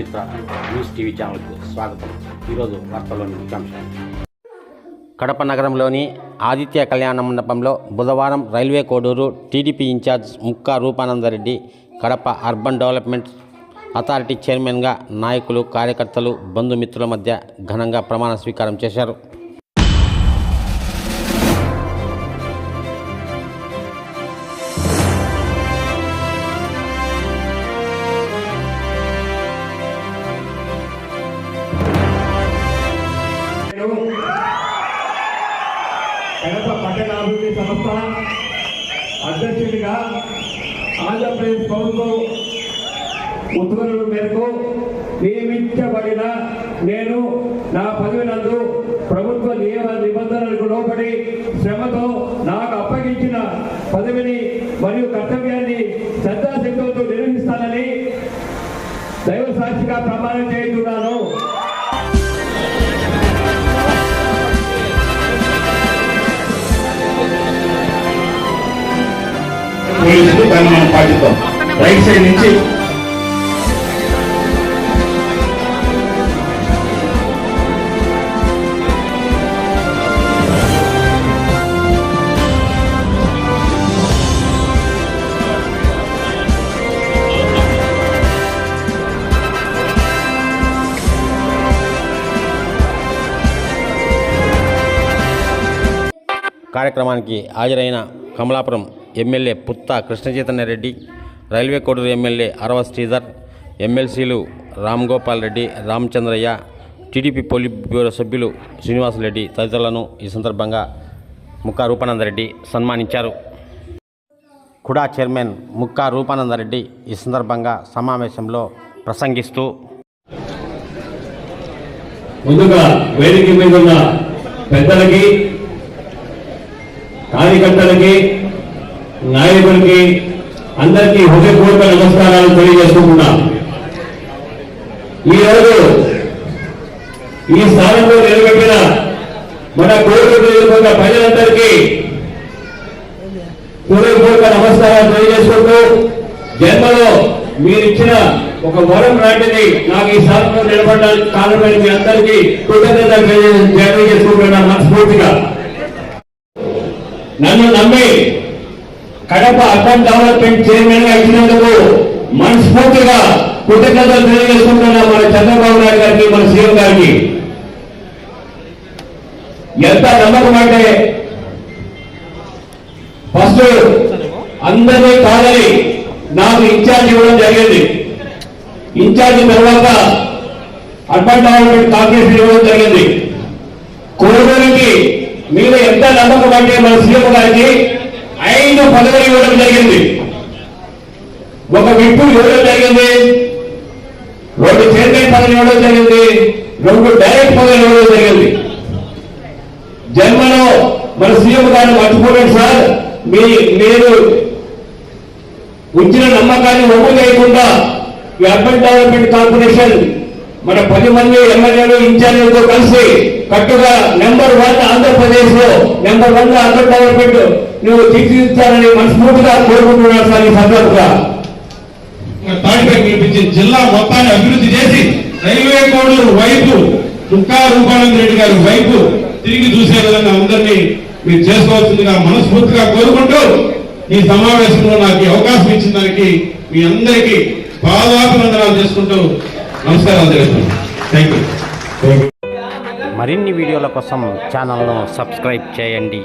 Prajamitra news TV ఛానల్కు స్వాగతం. ఈరోజు వార్తల్లోని ముఖ్యాంశాలు. కడప నగరంలోని ఆదిత్య కళ్యాణ మండపంలో బుధవారం railway Koduru TDP incharge Mukka Rupananda Reddy Kadapa urban development authority చైర్మన్గా నాయకులు కార్యకర్తలు బంధుమిత్రుల మధ్య ఘనంగా ప్రమాణ స్వీకారం చేశారు. కడప పట్టణాభివృద్ధి సంస్థ అధ్యక్షుడిగా ఆంధ్రప్రదేశ్ ప్రభుత్వం ఉత్తర్వుల మేరకు నియమించబడిన నేను నా పదవినందు ప్రభుత్వ నియమ నిబంధనలకు లోబడి శ్రమతో నాకు అప్పగించిన పదవిని మరియు కర్తవ్యాన్ని శ్రద్ధాశక్తులతో నిర్వహిస్తానని దైవ సాక్షిగా ప్రమాణం చేస్తున్నాను పోలీసులు దాన్ని మనం పాటిద్దాం రైట్ సైడ్ నుంచి కార్యక్రమానికి హాజరైన Kamalapuram MLA Putta Krishna Chaitanya Reddy railway Koduru MLA Arava Sridhar ఎమ్మెల్సీలు Ram Gopal Reddy Ramachandraiah TDP politburo సభ్యులు శ్రీనివాసరెడ్డి తదితరులను ఈ సందర్భంగా ముక్కా రూపానందరెడ్డి సన్మానించారు. కుడా చైర్మన్ ముక్కా రూపానందరెడ్డి ఈ సందర్భంగా సమావేశంలో ప్రసంగిస్తూ ముందుగా వేదిక మీద ఉన్న పెద్దలకి కార్యకర్తలకి నాయకులకి అందరికీ హృదయపూర్వక నమస్కారాలు తెలియజేసుకుంటున్నా. ఈరోజు ఈ స్థానంలో నిలబెట్టిన మన కోరిక నియోజకవర్గ ప్రజలందరికీ హృదయపూర్వక నమస్కారాలు తెలియజేసుకుంటూ జన్మలో మీరిచ్చిన ఒక వరం లాంటిది నాకు ఈ స్థానంలో నిలబడడానికి కారణమైన మీ అందరికీ కృతజ్ఞతలు తెలియ- తెలియజేసుకుంటున్నా మనస్ఫూర్తిగా. నన్ను నమ్మి కడప అర్బన్ డెవలప్మెంట్ చైర్మన్గా ఇచ్చినందుకు మనస్ఫూర్తిగా కృతజ్ఞతలు తెలియజేసుకుంటున్నా మన చంద్రబాబు నాయుడు గారికి మన సీఎం గారికి. ఎంత నమ్మకం అంటే ఫస్ట్ అందరినీ కాదని నాకు ఇన్ఛార్జ్ ఇవ్వడం జరిగింది. ఇన్ఛార్జ్ తర్వాత అర్బన్ డెవలప్మెంట్ కాంగ్రెస్ ఇవ్వడం జరిగింది. కోరుకోనికి మీద ఎంత నమ్మకం అంటే మన సీఎం గారికి జరిగింది. ఒక విప్పు ఇవ్వడం జరిగింది? రెండు చైర్మన్ పదవి ఇవ్వడం జరిగింది? రెండు డైరెక్ట్ పదవి ఇవ్వడం జరిగింది? జన్మలో మన సీఎం గారిని మర్చిపోలేదు సార్. మీ మీరు ఉంచిన నమ్మకాన్ని ఒప్పు చేయకుండా ఈ అర్బన్ డెవలప్మెంట్ కార్పొరేషన్ మన పది మంది ఎమ్మెల్యేలు ఇన్ఛార్జీలతో కలిసి కట్టుగా నెంబర్ వన్ ఆంధ్రప్రదేశ్లో నెంబర్ వన్ అర్బన్ డెవలప్మెంట్ నువ్వు తీర్చిదిద్దాలని మనస్ఫూర్తిగా కోరుకుంటున్నాను సార్ ఈ సందర్భంగా. పిలిపించి జిల్లా మొత్తాన్ని అభివృద్ధి చేసి రైల్వే కోడూరు వైపు దుక్కా రూపానంద రెడ్డి గారి వైపు తిరిగి చూసే విధంగా అందరినీ మీరు చేసుకోవాల్సిందిగా మనస్ఫూర్తిగా కోరుకుంటూ ఈ సమావేశంలో నాకు అవకాశం ఇచ్చిన దానికి మీ అందరికీ పాదాభివందనాలు చేసుకుంటూ నమస్కారాలు తెలుస్తున్నాను థ్యాంక్ యూ మరిన్ని వీడియోల కోసం ఛానల్ను సబ్స్క్రైబ్ చేయండి.